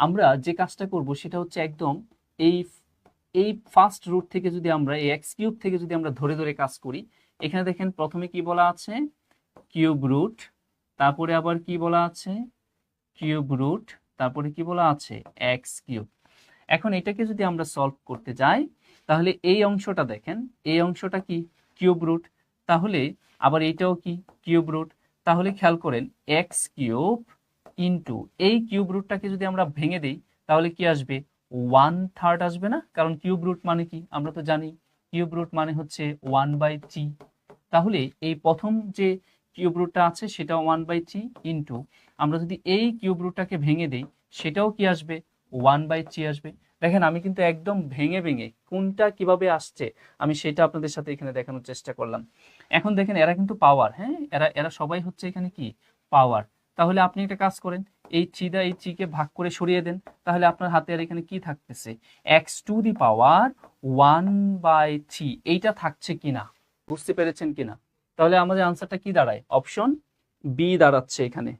আমরা যে কাজটা করব সেটা হচ্ছে একদম এই এই ফার্স্ট রুট থেকে যদি আমরা, এই এক্স কিউব থেকে যদি আমরা ধরে ধরে কাজ করি, এখানে দেখেন প্রথমে কি বলা আছে? কিউব রুট তারপরে আবার কি বলা আছে? কিউব রুট তারপরে কি বলা আছে? এক্স কিউব এখন এটাকে যদি আমরা সলভ করতে যাই, তাহলে এই অংশটা দেখেন, এই অংশটা কি? কিউব রুট তাহলে আবার এইটাও কি? কিউব রুট তাহলে খেয়াল করেন এক্স কিউব ইন্টু এই কিউব রুটটাকে যদি আমরা ভেঙে দিই, তাহলে কি আসবে? ওয়ান থার্ড আসবে না? কারণ কিউব রুট মানে কি? আমরা তো জানি কিউব রুট মানে হচ্ছে ওয়ান বাই টি তাহলে এই প্রথম যে কিউব রুটটা আছে সেটা ওয়ান বাই টি ইন্টু আমরা যদি এই কিউব রুটটাকে ভেঙে দিই, সেটাও কি আসবে? ওয়ান বাই টি আসবে। দেখেন, আমি কিন্তু একদম ভেঙে ভেঙে কোনটা কীভাবে আসছে, আমি সেটা আপনাদের সাথে এখানে দেখানোর চেষ্টা করলাম। এখন দেখেন, এরা কিন্তু পাওয়ার হ্যাঁ? এরা এরা সবাই হচ্ছে এখানে কি? পাওয়ার তাহলে আপনি একটা কাজ করেন, এই চিদা এই চিকে ভাগ করে সরিয়ে দেন, তাহলে আপনার হাতে আর এখানে কি থাকতেছে? X to the power one by three এইটা থাকছে কিনা? বুঝতে পেরেছেন কিনা? তাহলে আমাদের আনসারটা কি দাঁড়ায়? অপশন বি দাঁড়াচ্ছে এখানে।